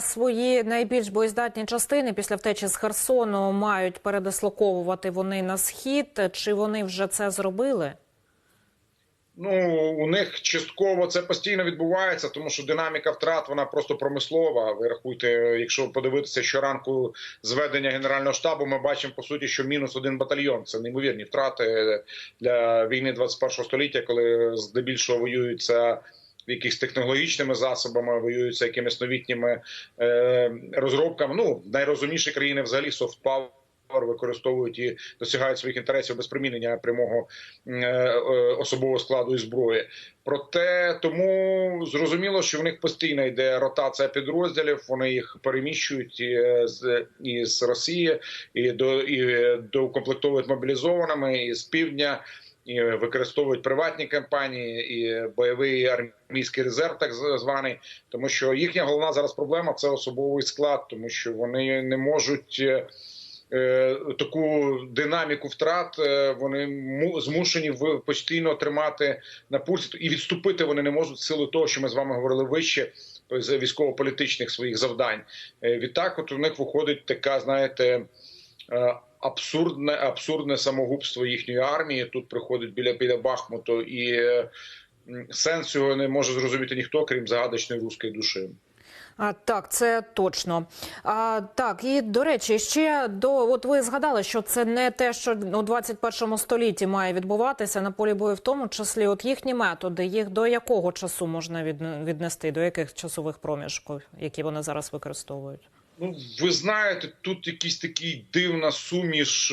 свої найбільш боєздатні частини після втечі з Херсону мають передислоковувати вони на схід. Чи вони вже це зробили? Ну у них частково це постійно відбувається, тому що динаміка втрат вона просто промислова. Ви рахуйте, якщо подивитися щоранку зведення генерального штабу, ми бачимо по суті, що мінус один батальйон. Це неймовірні втрати для війни 21-го століття, коли здебільшого воюються. Якісь технологічними засобами воюються якимись новітніми е, розробками. Ну найрозумніші країни взагалі power використовують і досягають своїх інтересів без примінення прямого е, особового складу і зброї. Проте тому зрозуміло, що в них постійно йде ротація підрозділів. Вони їх переміщують з із Росії і до і доукомплектовують мобілізованими і з півдня. І використовують приватні компанії і бойовий армійський резерв, так званий, тому що їхня головна зараз проблема це особовий склад, тому що вони не можуть таку динаміку втрат вони змушені постійно тримати на пульсі і відступити вони не можуть з сили того, що ми з вами говорили вище з військово-політичних своїх завдань. Відтак, от у них виходить така, знаєте. Абсурдне абсурдне самогубство їхньої армії тут приходить біля біля Бахмуту, і сенс цього не може зрозуміти ніхто, крім загадочної руської душі. А, Так, це точно. А, Так, і до речі, ще до от ви згадали, що це не те, що у 21 столітті має відбуватися на полі бою, в тому числі от їхні методи. Їх до якого часу можна віднести, до яких часових проміжків, які вони зараз використовують? Ну, ви знаєте, тут якийсь такий дивна суміш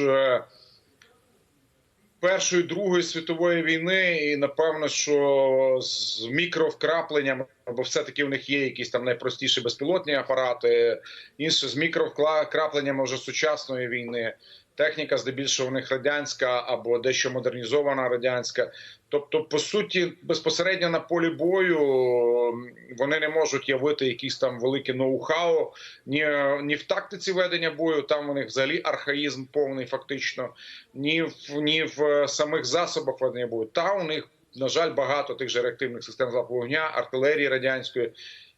Першої другої світової війни, і напевно, що з мікровкрапленням, бо все-таки в них є якісь там найпростіші безпілотні апарати, інше з мікровкрапленнями вже сучасної війни. Техніка здебільшого в них радянська або дещо модернізована радянська. Тобто, по суті, безпосередньо на полі бою вони не можуть явити якісь там великі ноу-хау ні ні в тактиці ведення бою. Там у них взагалі архаїзм повний, фактично, ні в ні в самих засобах ведення бою. Та у них на жаль багато тих же реактивних систем залпового вогня, артилерії радянської.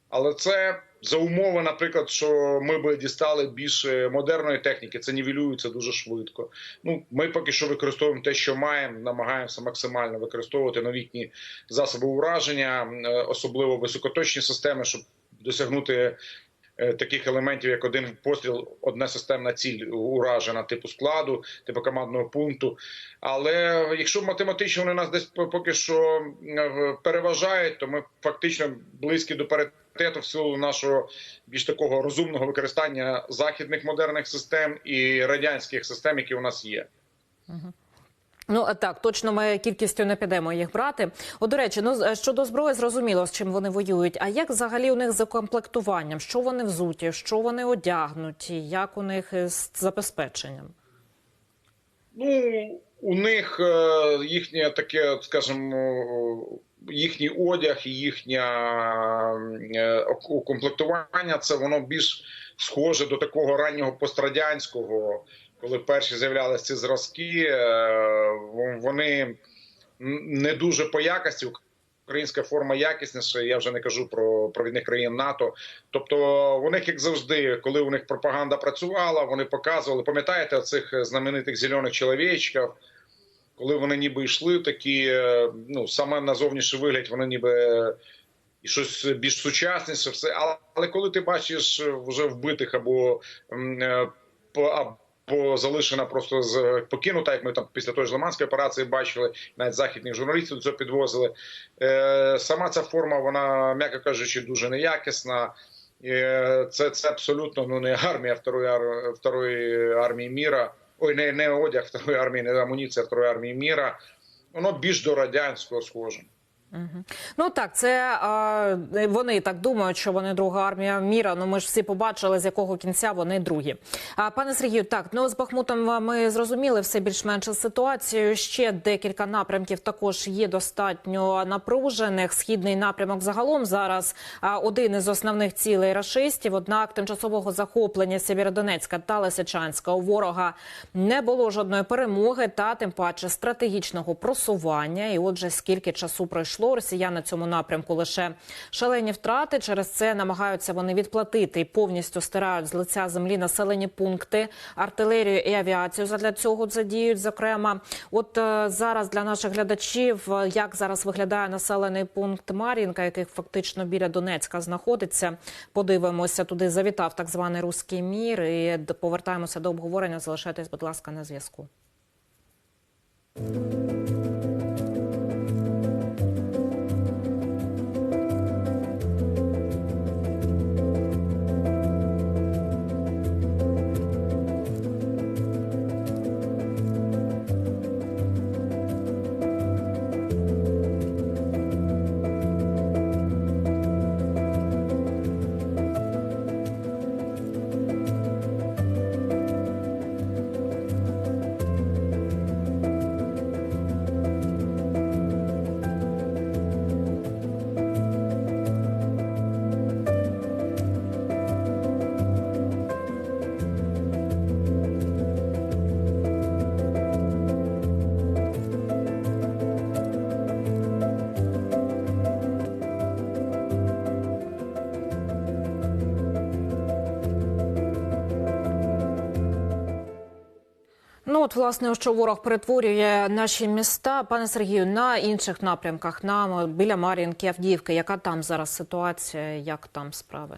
Але це за умови, наприклад, що ми би дістали більше модерної техніки, це нівелюється дуже швидко. Ну ми поки що використовуємо те, що маємо, намагаємося максимально використовувати новітні засоби ураження, особливо високоточні системи, щоб досягнути. Таких елементів, як один постріл, одна системна ціль уражена, типу складу, типу командного пункту. Але якщо математично вони нас десь поки що переважають, то ми фактично близькі до паритету в силу нашого більш такого розумного використання західних модерних систем і радянських систем, які у нас є. Ну так, точно ми кількістю не підемо їх брати. О, до речі, ну щодо зброї, зрозуміло, з чим вони воюють. А як взагалі у них з комплектуванням? Що вони взуті, що вони одягнуті, як у них з забезпеченням? Ну у них їхнє таке, скажімо, їхній одяг і їхнє укомплектування це воно більш схоже до такого раннього пострадянського, коли перші з'являлися ці зразки, вони не дуже по якості. Українська форма якісніша, я вже не кажу про провідних країн НАТО. Тобто, у них, як завжди, коли у них пропаганда працювала, вони показували. Пам'ятаєте цих знаменитих зелених чоловічків, коли вони ніби йшли, такі ну саме на зовнішній вигляд, вони ніби і щось більш сучасніше, все. Але, але коли ти бачиш вже вбитих або або залишена просто з покинута, як ми там після тої ж Лиманської операції бачили, навіть західних журналістів до цього підвозили. Е, Сама ця форма, вона, м'яко кажучи, дуже неякісна. Е, Це це абсолютно ну не армія второї, второї армії міра. Ой, не не одяг второї армії, не амуніція второї армії міра. Воно більш до радянського схоже. Ну так, це а, вони так думають, що вони друга армія міра. Ну ми ж всі побачили, з якого кінця вони другі. А пане Сергію, так ну з Бахмутом ми зрозуміли все більш-менш ситуацію. Ще декілька напрямків також є достатньо напружених. Східний напрямок загалом зараз один із основних цілей рашистів. Однак тимчасового захоплення Сєвєродонецька та Лисичанська у ворога не було жодної перемоги, та тим паче стратегічного просування. І отже, скільки часу пройшло. Пройшло. Росіяни на цьому напрямку лише шалені втрати. Через це намагаються вони відплатити і повністю стирають з лиця землі населені пункти, артилерію і авіацію. Задля цього задіють. Зокрема, от е, зараз для наших глядачів, е, як зараз виглядає населений пункт Мар'їнка, який фактично біля Донецька знаходиться. Подивимося туди. Завітав так званий руський мір. І повертаємося до обговорення. Залишайтесь, будь ласка, на зв'язку. Ну власне, що ворог перетворює наші міста, пане Сергію, на інших напрямках, на біля Мар'їнки, Авдіївки. Яка там зараз ситуація? Як там справи?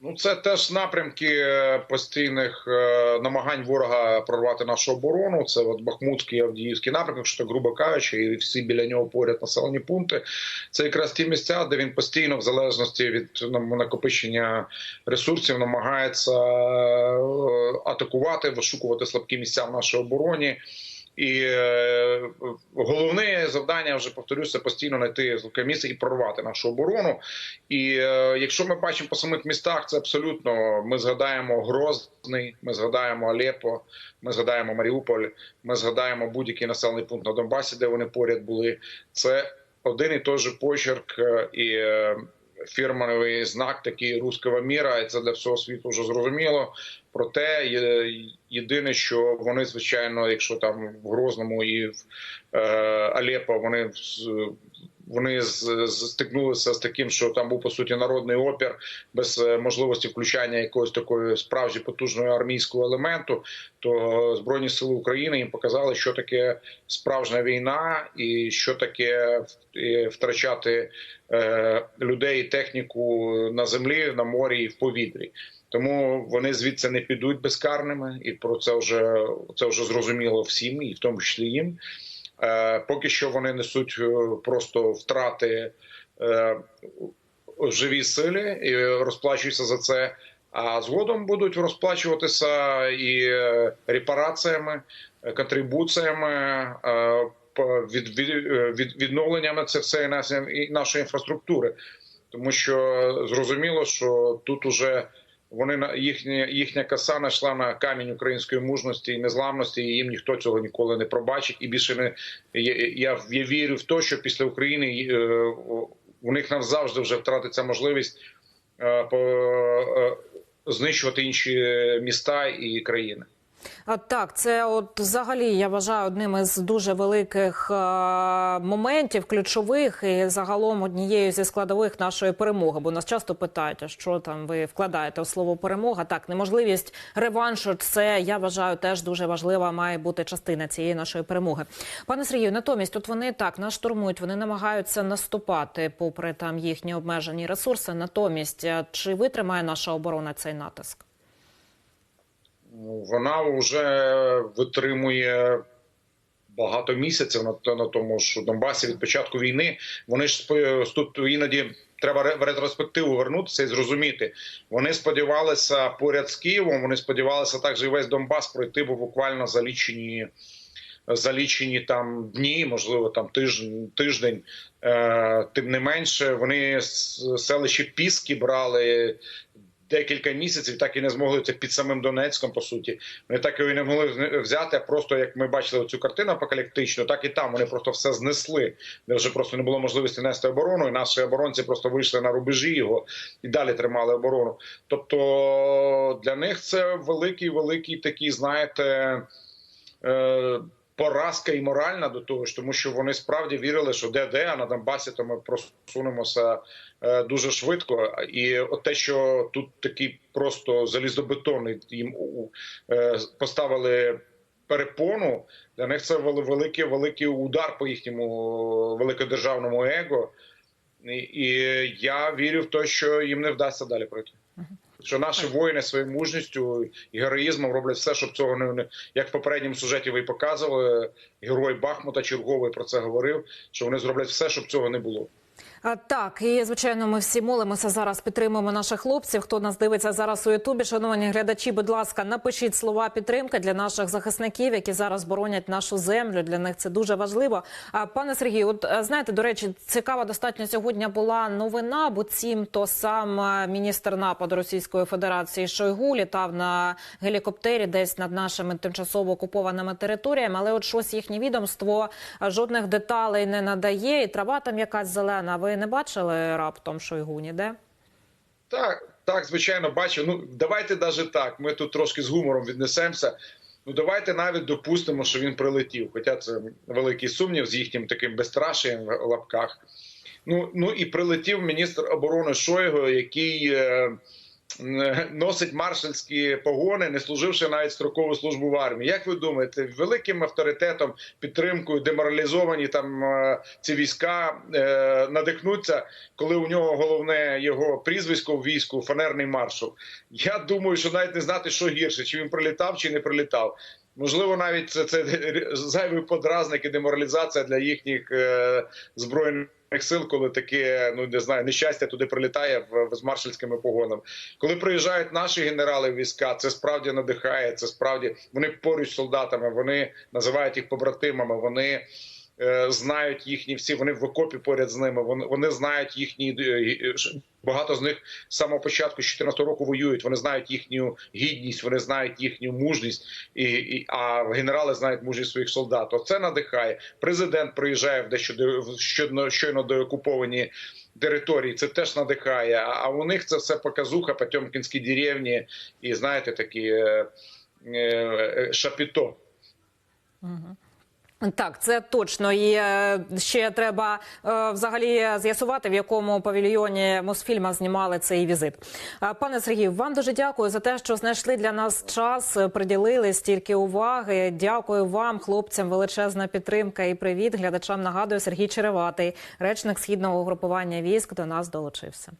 Ну, це теж напрямки е, постійних е, намагань ворога прорвати нашу оборону. Це от Бахмутський Авдіївський напрямок, що грубо кажучи, і всі біля нього поряд населені пункти. Це якраз ті місця, де він постійно, в залежності від ну, накопичення ресурсів, намагається е, атакувати, вишукувати слабкі місця в нашій обороні. І е, головне завдання вже повторюся постійно знайти слабке місце і прорвати нашу оборону. І е, якщо ми бачимо по самих містах, це абсолютно ми згадаємо Грозний, ми згадаємо Алепо, ми згадаємо Маріуполь, ми згадаємо будь-який населений пункт на Донбасі, де вони поряд були. Це один і той же почерк е, і фірмовий знак такий руського міра, і це для всього світу вже зрозуміло. Проте єдине, що вони звичайно, якщо там в Грозному і в е, Алепо вони вони стикнулися з таким, що там був по суті народний опір без е, можливості включання якогось такої справді потужного армійського елементу. То збройні сили України їм показали, що таке справжня війна, і що таке втрачати е, людей техніку на землі, на морі і в повітрі. Тому вони звідси не підуть безкарними, і про це вже це вже зрозуміло всім, і в тому числі їм. Е, Поки що вони несуть е, просто втрати е, в живій силі і розплачуються за це. А згодом будуть розплачуватися і репараціями, контрибуціями, від, від, від відновленнями це все і нашої інфраструктури, тому що зрозуміло, що тут уже вони на їхня їхня коса знайшла на камінь української мужності і незламності, і їм ніхто цього ніколи не пробачить. І більше не я, я, я вірю в те, що після України е, у них навзавжди вже втратиться можливість е, по, е, знищувати інші міста і країни. Так, це от взагалі я вважаю одним із дуже великих е, моментів, ключових і загалом однією зі складових нашої перемоги. Бо нас часто питають, а що там ви вкладаєте у слово перемога. Так, неможливість реваншу. Це я вважаю теж дуже важлива. Має бути частина цієї нашої перемоги. Пане Сергію, натомість, от вони так нас штурмують, вони намагаються наступати, попри там їхні обмежені ресурси. Натомість, е, чи витримає наша оборона цей натиск? Вона вже витримує багато місяців на, на тому ж Донбасі від початку війни. Вони ж тут іноді треба ре- в ретроспективу вернутися і зрозуміти. Вони сподівалися поряд з Києвом. Вони сподівалися також і весь Донбас пройти, бо буквально за лічені. За лічені там дні, можливо, там тиждень, тиждень. Е, тим не менше, вони з селища Піски брали декілька місяців, так і не змогли це під самим Донецьком. По суті, вони так і не могли взяти. а Просто як ми бачили цю картину апокаліптичну, так і там вони просто все знесли. Де вже просто не було можливості нести оборону, і наші оборонці просто вийшли на рубежі його і далі тримали оборону. Тобто для них це великий, великий такий, знаєте. Поразка і моральна до того ж, тому що вони справді вірили, що де де, а на Донбасі то ми просунемося е, дуже швидко. І от те, що тут такий просто залізобетонний їм е, поставили перепону, для них це вели- великий великий удар по їхньому великодержавному его. І, і я вірю в те, що їм не вдасться далі пройти. Що наші воїни своєю мужністю і героїзмом роблять все, щоб цього не як в попередньому сюжеті ви показували. Герой Бахмута черговий про це говорив. Що вони зроблять все, щоб цього не було. Так, і звичайно, ми всі молимося зараз. Підтримуємо наших хлопців. Хто нас дивиться зараз у Ютубі? Шановні глядачі, будь ласка, напишіть слова підтримки для наших захисників, які зараз боронять нашу землю. Для них це дуже важливо. А пане Сергію, от е, знаєте, до речі, цікава достатньо сьогодні була новина. Буцімто сам е, міністр нападу Російської Федерації Шойгу літав на гелікоптері десь над нашими тимчасово окупованими територіями. Але от щось їхнє відомство е, жодних деталей не надає, і трава там якась зелена. Ви не бачили раптом Шойгу ніде? Так, так, звичайно, бачив. Ну давайте навіть так. Ми тут трошки з гумором віднесемося. Ну давайте навіть допустимо, що він прилетів. Хоча це великий сумнів з їхнім таким безстрашиєм в лапках. Ну, ну і прилетів міністр оборони Шойгу, який е, носить маршальські погони, не служивши навіть строкову службу в армії. Як ви думаєте, великим авторитетом, підтримкою, деморалізовані там е, ці війська е, надихнуться, коли у нього головне його прізвисько в війську фанерний маршал? Я думаю, що навіть не знати, що гірше, чи він прилітав, чи не прилітав. Можливо, навіть це, це зайвий подразник і деморалізація для їхніх е, збройних сил, коли таке, ну не знаю, нещастя туди прилітає в, з маршальськими погонами. Коли приїжджають наші генерали війська, це справді надихає. Це справді вони поруч з солдатами, вони називають їх побратимами. Вони знають їхні всі. Вони в окопі поряд з ними. Вони, вони знають їхні е, багато з них з самого початку з 14 року воюють. Вони знають їхню гідність, вони знають їхню мужність, і, і а генерали знають мужність своїх солдат. Оце надихає. Президент приїжджає в дещо де- в щойно, щойно деокуповані території. Це теж надихає. А, у них це все показуха, Потьомкінські деревні, і знаєте, такі е, е, шапіто. Так, це точно. І е, ще треба е, взагалі з'ясувати, в якому павільйоні Мосфільма знімали цей візит. Е, Пане Сергію, вам дуже дякую за те, що знайшли для нас час, приділили стільки уваги. Дякую вам, хлопцям, величезна підтримка і привіт. Глядачам нагадую, Сергій Череватий, речник східного угрупування військ, до нас долучився.